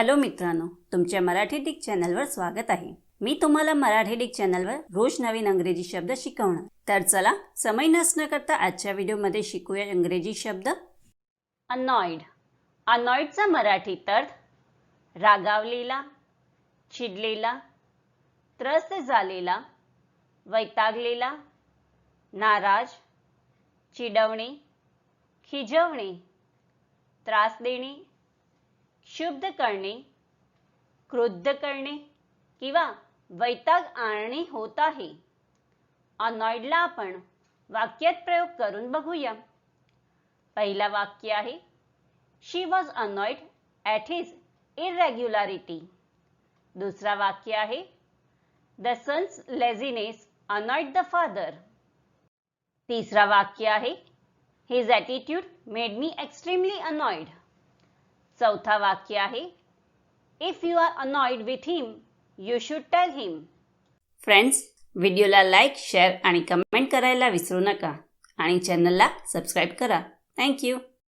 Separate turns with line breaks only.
Hello मित्रांनो तुमच्या Marathi Dick चॅनलवर स्वागत आहे. मी तुम्हाला मराठी डिक चॅनलवर रोज नवीन अंग्रेजी शब्द शिकवणार. तर चला समय नसणं करता आजच्या व्हिडिओमध्ये शिकूया इंग्रजी शब्द. अनॉइड अनॉइडचा मराठी अर्थ रागावलेला चिडलेला त्रस्त झालेला वैतागलेला नाराज चिडवणे खिजवणे त्रास देणे क्षुब्ध करणे क्रुद्ध करणे किंवा वैताग आणणे होत आहे. अनॉइडला आपण वाक्यात प्रयोग करून बघूया. पहिला वाक्य आहे she was annoyed at his irregularity दुसरा वाक्य आहे the son's laziness annoyed the father तिसरा वाक्य आहे his attitude made me extremely annoyed चौथा वाक्य आहे. If you are annoyed with him you should tell him friends व्हिडिओला लाईक शेअर आणि कमेंट करायला विसरू नका. आणि चॅनलला सबस्क्राईब करा. थँक्यू